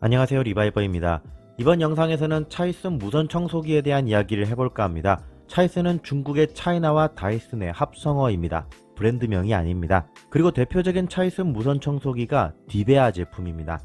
안녕하세요 리바이버입니다. 이번 영상에서는 차이슨 무선 청소기에 대한 이야기를 해볼까 합니다. 차이슨은 중국의 차이나와 다이슨의 합성어입니다. 브랜드명이 아닙니다. 그리고 대표적인 차이슨 무선 청소기가 디베아 제품입니다.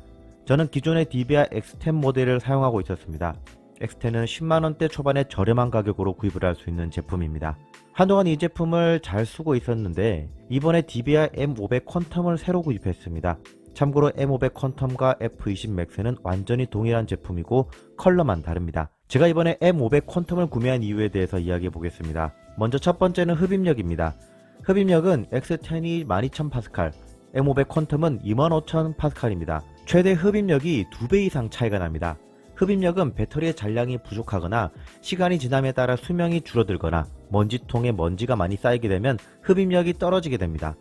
저는 기존의 디베아 X10 모델을 사용하고 있었습니다. X10은 10만원대 초반의 저렴한 가격으로 구입을 할 수 있는 제품입니다. 한동안 이 제품을 잘 쓰고 있었는데 이번에 디베아 M500 퀀텀을 새로 구입했습니다. 참고로 M500 퀀텀과 F20 맥스는 완전히 동일한 제품이고 컬러만 다릅니다. 제가 이번에 M500 퀀텀을 구매한 이유에 대해서 이야기해 보겠습니다. 먼저 첫 번째는 흡입력입니다. 흡입력은 X10이 12000파스칼, M500 퀀텀은 25000파스칼입니다. 최대 흡입력이 2배 이상 차이가 납니다. 흡입력은 배터리의 잔량이 부족하거나 시간이 지남에 따라 수명이 줄어들거나 먼지통에 먼지가 많이 쌓이게 되면 흡입력이 떨어지게 됩니다.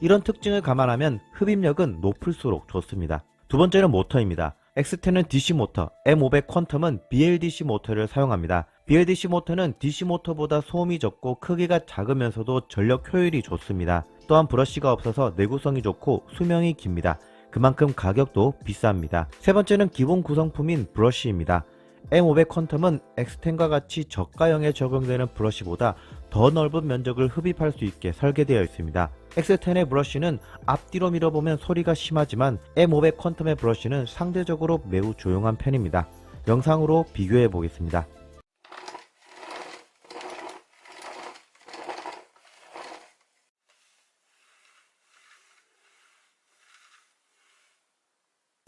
이런 특징을 감안하면 흡입력은 높을수록 좋습니다. 두 번째는 모터입니다. X10은 DC 모터, M500 퀀텀은 BLDC 모터를 사용합니다. BLDC 모터는 DC 모터보다 소음이 적고 크기가 작으면서도 전력 효율이 좋습니다. 또한 브러쉬가 없어서 내구성이 좋고 수명이 깁니다. 그만큼 가격도 비쌉니다. 세 번째는 기본 구성품인 브러쉬입니다. M500 퀀텀은 X10과 같이 저가형에 적용되는 브러쉬보다 더 넓은 면적을 흡입할 수 있게 설계되어 있습니다. X10의 브러쉬는 앞뒤로 밀어보면 소리가 심하지만 M500 퀀텀의 브러쉬는 상대적으로 매우 조용한 편입니다. 영상으로 비교해 보겠습니다.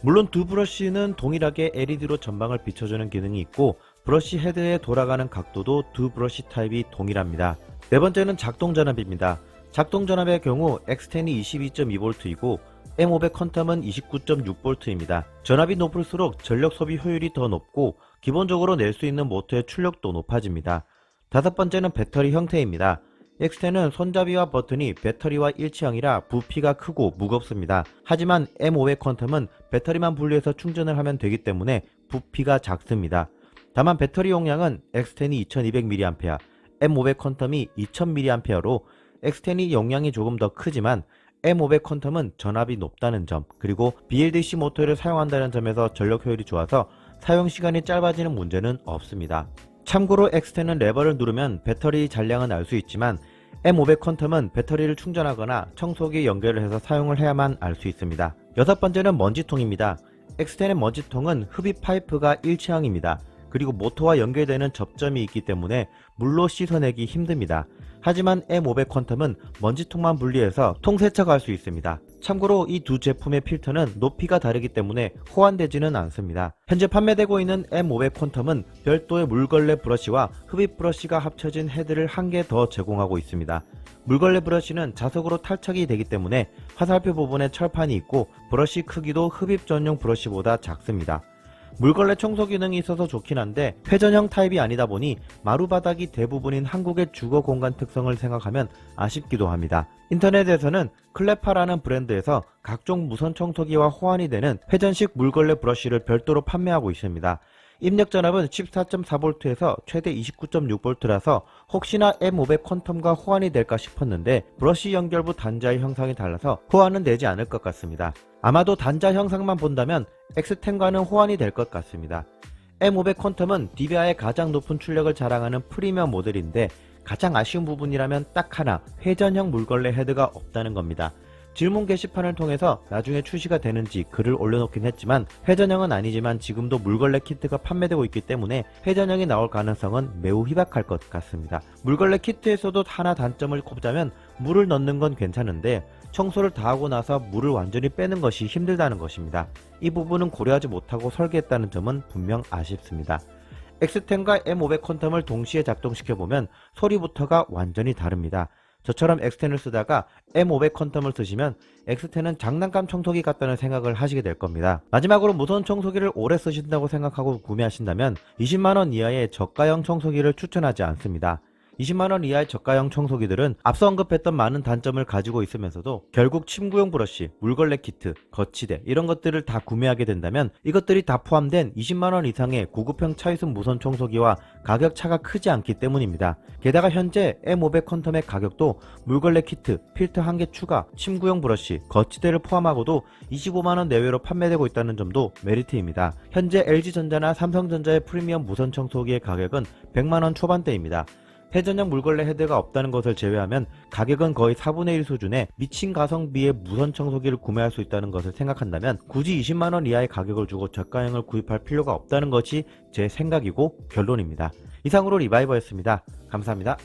물론 두 브러쉬는 동일하게 LED로 전방을 비춰주는 기능이 있고 브러쉬 헤드에 돌아가는 각도도 두 브러쉬 타입이 동일합니다. 네 번째는 작동 전압입니다. 작동 전압의 경우 X10이 22.2V이고 M500 퀀텀은 29.6V입니다. 전압이 높을수록 전력 소비 효율이 더 높고 기본적으로 낼 수 있는 모터의 출력도 높아집니다. 다섯 번째는 배터리 형태입니다. X10은 손잡이와 버튼이 배터리와 일체형이라 부피가 크고 무겁습니다. 하지만 M500 퀀텀은 배터리만 분리해서 충전을 하면 되기 때문에 부피가 작습니다. 다만 배터리 용량은 X10이 2200mAh, M500 퀀텀이 2000mAh로 X10이 용량이 조금 더 크지만 M500 퀀텀은 전압이 높다는 점, 그리고 BLDC 모터를 사용한다는 점에서 전력 효율이 좋아서 사용 시간이 짧아지는 문제는 없습니다. 참고로 X10은 레버를 누르면 배터리 잔량은 알 수 있지만 M500 퀀텀은 배터리를 충전하거나 청소기에 연결을 해서 사용을 해야만 알 수 있습니다. 여섯 번째는 먼지통입니다. X10의 먼지통은 흡입 파이프가 일체형입니다. 그리고 모터와 연결되는 접점이 있기 때문에 물로 씻어내기 힘듭니다. 하지만 M500 퀀텀은 먼지통만 분리해서 통세척할 수 있습니다. 참고로 이 두 제품의 필터는 높이가 다르기 때문에 호환되지는 않습니다. 현재 판매되고 있는 M500 퀀텀은 별도의 물걸레 브러쉬와 흡입 브러쉬가 합쳐진 헤드를 한 개 더 제공하고 있습니다. 물걸레 브러쉬는 자석으로 탈착이 되기 때문에 화살표 부분에 철판이 있고 브러쉬 크기도 흡입 전용 브러쉬보다 작습니다. 물걸레 청소 기능이 있어서 좋긴 한데 회전형 타입이 아니다 보니 마루 바닥이 대부분인 한국의 주거 공간 특성을 생각하면 아쉽기도 합니다. 인터넷에서는 클레파라는 브랜드에서 각종 무선 청소기와 호환이 되는 회전식 물걸레 브러쉬를 별도로 판매하고 있습니다. 입력 전압은 14.4V에서 최대 29.6V라서 혹시나 M500 퀀텀과 호환이 될까 싶었는데 브러쉬 연결부 단자의 형상이 달라서 호환은 되지 않을 것 같습니다. 아마도 단자 형상만 본다면 X10과는 호환이 될 것 같습니다. M500 퀀텀은 디비아의 가장 높은 출력을 자랑하는 프리미엄 모델인데 가장 아쉬운 부분이라면 딱 하나 회전형 물걸레 헤드가 없다는 겁니다. 질문 게시판을 통해서 나중에 출시가 되는지 글을 올려놓긴 했지만 회전형은 아니지만 지금도 물걸레 키트가 판매되고 있기 때문에 회전형이 나올 가능성은 매우 희박할 것 같습니다. 물걸레 키트에서도 하나 단점을 꼽자면 물을 넣는 건 괜찮은데 청소를 다 하고 나서 물을 완전히 빼는 것이 힘들다는 것입니다. 이 부분은 고려하지 못하고 설계했다는 점은 분명 아쉽습니다. X10과 M500 퀀텀을 동시에 작동시켜보면 소리부터가 완전히 다릅니다. 저처럼 X10을 쓰다가 M500 퀀텀을 쓰시면 X10은 장난감 청소기 같다는 생각을 하시게 될 겁니다. 마지막으로 무선 청소기를 오래 쓰신다고 생각하고 구매하신다면 20만원 이하의 저가형 청소기를 추천하지 않습니다. 20만원 이하의 저가형 청소기들은 앞서 언급했던 많은 단점을 가지고 있으면서도 결국 침구용 브러쉬, 물걸레 키트, 거치대 이런 것들을 다 구매하게 된다면 이것들이 다 포함된 20만원 이상의 고급형 차이순 무선 청소기와 가격 차가 크지 않기 때문입니다. 게다가 현재 M500 퀀텀의 가격도 물걸레 키트, 필터 한 개 추가, 침구용 브러쉬, 거치대를 포함하고도 25만원 내외로 판매되고 있다는 점도 메리트입니다. 현재 LG전자나 삼성전자의 프리미엄 무선 청소기의 가격은 100만원 초반대입니다. 회전형 물걸레 헤드가 없다는 것을 제외하면 가격은 거의 4분의 1 수준의 미친 가성비의 무선 청소기를 구매할 수 있다는 것을 생각한다면 굳이 20만원 이하의 가격을 주고 저가형을 구입할 필요가 없다는 것이 제 생각이고 결론입니다. 이상으로 리바이버였습니다. 감사합니다.